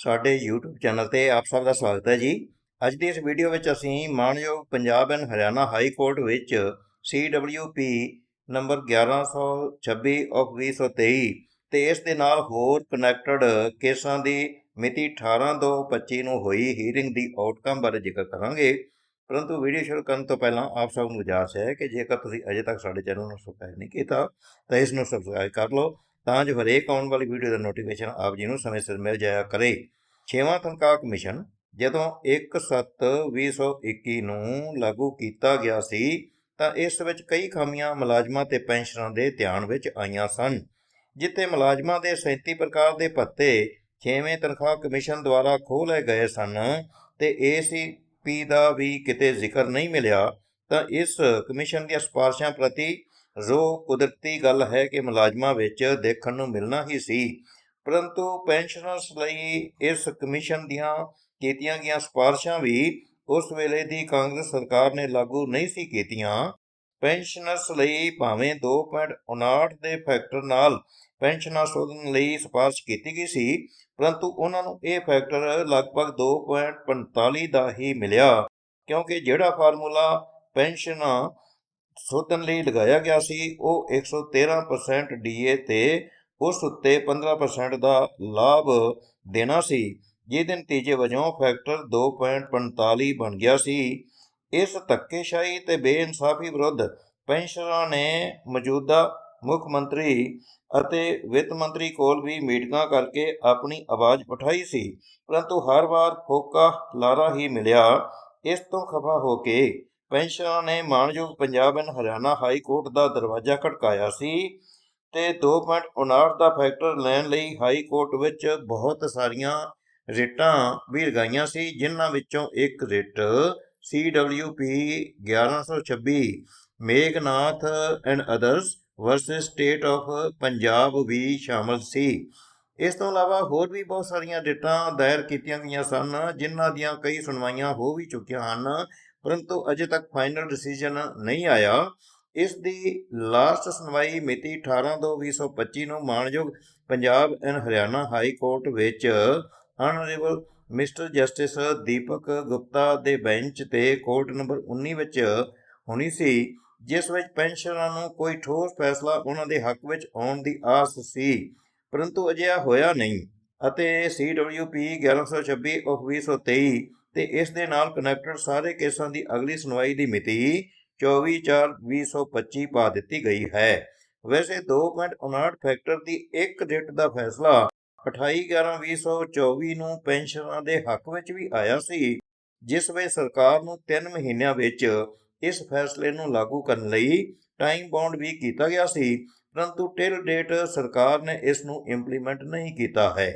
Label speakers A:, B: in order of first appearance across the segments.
A: ਸਾਡੇ YouTube channel ਤੇ ਆਪ ਸਭ ਦਾ ਸਵਾਗਤ ਹੈ ਜੀ। ਅੱਜ ਦੀ ਇਸ ਵੀਡੀਓ ਵਿੱਚ ਅਸੀਂ ਮਾਣਯੋਗ Punjab and Haryana high court ਵਿੱਚ CWP ਨੰਬਰ 1126 ਆਫ 2023 ਤੇ ਇਸ ਦੇ ਨਾਲ ਹੋਰ ਕਨੈਕਟਡ ਕੇਸਾਂ ਦੀ ਮਿਤੀ 18/2/25 ਨੂੰ ਹੋਈ ਹੀਅਰਿੰਗ ਦੀ ਆਊਟਕਮ ਬਾਰੇ ਜ਼ਿਕਰ ਕਰਾਂਗੇ। ਪਰੰਤੂ ਵੀਡੀਓ ਸ਼ੁਰੂ ਕਰਨ ਤੋਂ ਪਹਿਲਾਂ ਆਪ ਸਭ ਨੂੰ ਗੁਜ਼ਾਰਸ਼ ਹੈ ਕਿ ਜੇਕਰ ਤੁਸੀਂ ਅਜੇ ਤੱਕ ਸਾਡੇ ਚੈਨਲ ਨੂੰ ਸਬਸਕ੍ਰਾਈਬ ਨਹੀਂ ਕੀਤਾ ਤਾਂ ਇਸ ਨੂੰ ਸਬਸਕ੍ਰਾਈਬ ਕਰ ਲਓ। ਤਾਂ ਜੋ ਹਰੇਕ ਆਉਣ ਵਾਲੀ ਵੀਡੀਓ ਦਾ ਨੋਟੀਫਿਕੇਸ਼ਨ ਆਪ ਜੀ ਨੂੰ ਸਮੇਂ ਸਿਰ ਮਿਲ ਜਾਇਆ ਕਰੇ। ਛੇਵਾਂ ਤਨਖਾਹ ਕਮਿਸ਼ਨ, ਜਦੋਂ 1/7/2021 ਨੂੰ ਲਾਗੂ ਕੀਤਾ ਗਿਆ ਸੀ, ਤਾਂ ਇਸ ਵਿੱਚ ਕਈ ਖਾਮੀਆਂ ਮੁਲਾਜ਼ਮਾਂ ਤੇ ਪੈਨਸ਼ਨਰਾਂ ਦੇ ਧਿਆਨ ਵਿੱਚ ਆਈਆਂ ਸਨ, ਜਿੱਥੇ ਮੁਲਾਜ਼ਮਾਂ ਦੇ 37 ਪ੍ਰਕਾਰ ਦੇ ਭੱਤੇ ਛੇਵੇਂ ਤਨਖਾਹ ਕਮਿਸ਼ਨ ਦੁਆਰਾ ਖੋਹ ਲਏ ਗਏ ਸਨ ਤੇ ਏਸੀਪੀ ਦਾ ਵੀ ਕਿਤੇ ਜ਼ਿਕਰ ਨਹੀਂ ਮਿਲਿਆ, ਤਾਂ ਇਸ ਕਮਿਸ਼ਨ ਦੀਆਂ ਸਿਫਾਰਸ਼ਾਂ ਪ੍ਰਤੀ ਜੋ ਕੁਦਰਤੀ ਗੱਲ ਹੈ ਕਿ ਮੁਲਾਜ਼ਮਾਂ ਵਿੱਚ ਦੇਖਣ ਨੂੰ ਮਿਲਣਾ ਹੀ ਸੀ। ਪਰੰਤੂ ਪੈਨਸ਼ਨਰਸ ਲਈ ਇਸ ਕਮਿਸ਼ਨ ਦੀਆਂ ਕੀਤੀਆਂ ਗਈਆਂ ਸਿਫਾਰਸ਼ਾਂ ਵੀ ਉਸ ਵੇਲੇ ਦੀ ਕਾਂਗਰਸ ਸਰਕਾਰ ਨੇ ਲਾਗੂ ਨਹੀਂ ਸੀ ਕੀਤੀਆਂ। ਪੈਨਸ਼ਨਰਸ ਲਈ ਭਾਵੇਂ 2.59 ਦੇ ਫੈਕਟਰ ਨਾਲ ਪੈਨਸ਼ਨਾਂ ਸੋਧਣ ਲਈ ਸਿਫਾਰਸ਼ ਕੀਤੀ ਗਈ ਸੀ, ਪਰੰਤੂ ਉਹਨਾਂ ਨੂੰ ਇਹ ਫੈਕਟਰ ਲਗਭਗ 2.45 ਦਾ ਹੀ ਮਿਲਿਆ। ਕਿਉਂਕਿ ਜਿਹੜਾ ਫਾਰਮੂਲਾ ਪੈਨਸ਼ਨਾਂ ਸੋਧਣ ਲਈ ਲਗਾਇਆ ਗਿਆ ਸੀ, ਉਹ 113% ਡੀਏ ਤੇ ਉਸ ਉੱਤੇ 15% ਦਾ ਲਾਭ ਦੇਣਾ ਸੀ, ਜਿਹਦੇ ਨਤੀਜੇ ਵਜੋਂ ਫੈਕਟਰ 2.45 ਬਣ ਗਿਆ ਸੀ। ਇਸ ਧੱਕੇਸ਼ਾਹੀ ਤੇ ਬੇਇਨਸਾਫੀ ਵਿਰੁੱਧ ਪੈਨਸ਼ਨਰਾਂ ਨੇ ਮੌਜੂਦਾ ਮੁੱਖ ਮੰਤਰੀ ਅਤੇ ਵਿੱਤ ਮੰਤਰੀ ਕੋਲ ਵੀ ਮੀਟਿੰਗਾਂ ਕਰਕੇ ਆਪਣੀ ਆਵਾਜ਼ ਉਠਾਈ ਸੀ, ਪਰੰਤੂ ਹਰ ਵਾਰ ਫੋਕਾ ਲਾਰਾ ਹੀ ਮਿਲਿਆ, ਇਸ ਤੋਂ ਖਫਾ ਹੋ ਕੇ ਪੈਨਸ਼ਨਰਾਂ ਨੇ ਮਾਣਯੋਗ Punjab and Haryana high court ਦਾ ਦਰਵਾਜ਼ਾ ਖੜਕਾਇਆ ਸੀ ਤੇ 2.59 ਦਾ ਫੈਕਟਰ ਲੈਣ ਲਈ ਹਾਈ ਕੋਰਟ ਵਿੱਚ ਬਹੁਤ ਸਾਰੀਆਂ ਰੇਟਾਂ ਵੀ ਲਗਾਈਆਂ ਸੀ, ਜਿਨ੍ਹਾਂ ਵਿੱਚੋਂ ਇੱਕ writ CWP 1126 Meghnath and others versus state of Punjab ਵੀ ਸ਼ਾਮਲ ਸੀ। ਇਸ ਤੋਂ ਇਲਾਵਾ ਹੋਰ ਵੀ ਬਹੁਤ ਸਾਰੀਆਂ ਰਿਟਾਂ ਦਾਇਰ ਕੀਤੀਆਂ ਗਈਆਂ ਸਨ, ਜਿਨ੍ਹਾਂ ਦੀਆਂ ਕਈ ਸੁਣਵਾਈਆਂ ਹੋ ਵੀ ਚੁੱਕੀਆਂ ਹਨ। ਪਰੰਤੂ ਅਜੇ ਤੱਕ ਫਾਈਨਲ ਡਿਸੀਜਨ ਨਹੀਂ ਆਇਆ। ਇਸ ਦੀ ਲਾਸਟ ਸੁਣਵਾਈ ਮਿਤੀ 18/2/2025 ਨੂੰ ਮਾਣਯੋਗ Punjab and Haryana high court ਵਿੱਚ honourable mister justice Deepak Gupta ਦੇ ਬੈਂਚ ਤੇ ਕੋਰਟ ਨੰਬਰ 19 ਵਿੱਚ ਹੋਣੀ ਸੀ, ਜਿਸ ਵਿੱਚ ਪੈਨਸ਼ਨਰਾਂ ਨੂੰ ਕੋਈ ਠੋਸ ਫੈਸਲਾ ਉਹਨਾਂ ਦੇ ਹੱਕ ਵਿੱਚ ਆਉਣ ਦੀ ਆਸ ਸੀ। ਪਰੰਤੂ ਅਜਿਹਾ ਹੋਇਆ ਨਹੀਂ ਅਤੇ CWP 1126 ਆਫ 2023 ਤੇ ਇਸ ਦੇ ਨਾਲ ਕਨੈਕਟਡ ਸਾਰੇ ਕੇਸਾਂ ਦੀ ਅਗਲੀ ਸੁਣਵਾਈ ਦੀ ਮਿਤੀ 24/4/2025 ਪਾ ਦਿੱਤੀ ਗਈ ਹੈ। ਵੈਸੇ 2.59 ਫੈਕਟਰ ਦੀ ਇੱਕ ਡੇਟ ਦਾ ਫੈਸਲਾ 28/11/2024 ਨੂੰ ਪੈਨਸ਼ਨਰਾਂ ਦੇ ਹੱਕ ਵਿੱਚ ਵੀ ਆਇਆ ਸੀ, ਜਿਸ ਵਿੱਚ ਸਰਕਾਰ ਨੂੰ 3 ਮਹੀਨਿਆਂ ਵਿੱਚ ਇਸ ਫੈਸਲੇ ਨੂੰ ਲਾਗੂ ਕਰਨ ਲਈ ਟਾਈਮ ਬਾਉਂਡ ਵੀ ਕੀਤਾ ਗਿਆ ਸੀ, ਪਰੰਤੂ ਟਿਲ ਡੇਟ ਸਰਕਾਰ ਨੇ ਇਸ ਨੂੰ ਇੰਪਲੀਮੈਂਟ ਨਹੀਂ ਕੀਤਾ ਹੈ।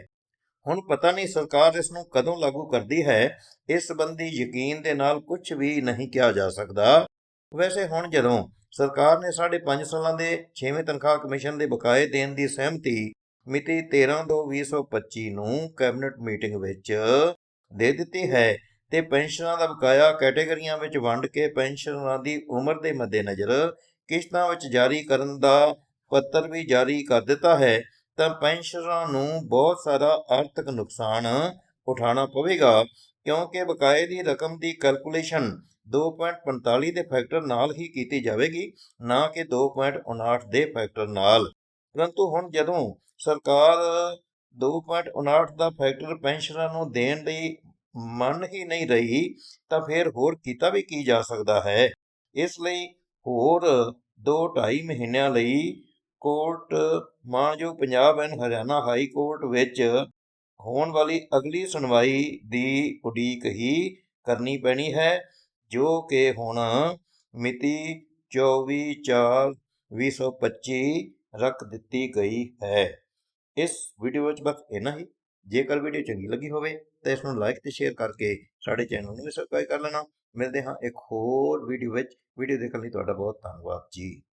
A: ਹੁਣ ਪਤਾ ਨਹੀਂ ਸਰਕਾਰ ਇਸ ਨੂੰ ਕਦੋਂ ਲਾਗੂ ਕਰਦੀ ਹੈ, ਇਸ ਸੰਬੰਧੀ ਯਕੀਨ ਦੇ ਨਾਲ ਕੁਝ ਵੀ ਨਹੀਂ ਕਿਹਾ ਜਾ ਸਕਦਾ। ਵੈਸੇ ਹੁਣ ਜਦੋਂ ਸਰਕਾਰ ਨੇ 5.5 ਸਾਲਾਂ ਦੇ 6ਵੇਂ ਤਨਖਾਹ ਕਮਿਸ਼ਨ ਦੇ ਬਕਾਏ ਦੇਣ ਦੀ ਸਹਿਮਤੀ ਮਿਤੀ 13/2/2025 ਨੂੰ ਕੈਬਨਿਟ ਮੀਟਿੰਗ ਵਿੱਚ ਦੇ ਦਿੱਤੀ ਹੈ ਤੇ ਪੈਨਸ਼ਨਾਂ ਦਾ ਬਕਾਇਆ ਕੈਟਾਗਰੀਆਂ ਵਿੱਚ ਵੰਡ ਕੇ ਪੈਨਸ਼ਨਰਾਂ ਦੀ ਉਮਰ ਦੇ ਮੱਦੇਨਜ਼ਰ ਕਿਸ਼ਤਾਂ ਵਿੱਚ ਜਾਰੀ ਕਰਨ ਦਾ ਪੱਤਰ ਵੀ ਜਾਰੀ ਕਰ ਦਿੱਤਾ ਹੈ। ਤਾਂ ਪੈਨਸ਼ਨਰਾਂ ਨੂੰ ਬਹੁਤ ਸਾਰਾ ਆਰਥਿਕ ਨੁਕਸਾਨ ਉਠਾਉਣਾ ਪਵੇਗਾ, ਕਿਉਂਕਿ ਬਕਾਏ ਦੀ ਰਕਮ ਦੀ ਕੈਲਕੂਲੇਸ਼ਨ 2.45 ਦੇ ਫੈਕਟਰ ਨਾਲ ਹੀ ਕੀਤੀ ਜਾਵੇਗੀ, ਨਾ ਕਿ 2.59 ਦੇ ਫੈਕਟਰ ਨਾਲ। ਪਰੰਤੂ ਹੁਣ ਜਦੋਂ ਸਰਕਾਰ 2.59 ਦਾ ਫੈਕਟਰ ਪੈਨਸ਼ਨਰਾਂ ਨੂੰ ਦੇਣ ਲਈ ਮੰਨ ਹੀ ਨਹੀਂ ਰਹੀ, ਤਾਂ ਫਿਰ ਹੋਰ ਕੀਤਾ ਵੀ ਕੀ ਜਾ ਸਕਦਾ ਹੈ? ਇਸ ਲਈ ਹੋਰ 2.5 ਮਹੀਨਿਆਂ ਲਈ ਕੋਰਟ ਮਾਣਯੋਗ Punjab and Haryana high court ਵਿੱਚ ਹੋਣ ਵਾਲੀ ਅਗਲੀ ਸੁਣਵਾਈ ਦੀ ਉਡੀਕ ਹੀ ਕਰਨੀ ਪੈਣੀ ਹੈ, ਜੋ ਕਿ ਹੁਣ ਮਿਤੀ 24/4/2025 ਰੱਖ ਦਿੱਤੀ ਗਈ ਹੈ। ਇਸ ਵੀਡੀਓ ਵਿੱਚ ਬਸ ਇੰਨਾ ਹੀ। ਜੇਕਰ ਵੀਡੀਓ ਚੰਗੀ ਲੱਗੀ ਹੋਵੇ ਤਾਂ ਇਸ ਨੂੰ ਲਾਈਕ ਤੇ ਸ਼ੇਅਰ ਕਰਕੇ ਸਾਡੇ ਚੈਨਲ ਨੂੰ ਵੀ ਸਬਸਕ੍ਰਾਈਬ ਕਰ ਲੈਣਾ। ਮਿਲਦੇ ਹਾਂ ਇੱਕ ਹੋਰ ਵੀਡੀਓ ਵਿੱਚ। ਵੀਡੀਓ ਦੇਖਣ ਲਈ ਤੁਹਾਡਾ ਬਹੁਤ ਧੰਨਵਾਦ ਜੀ।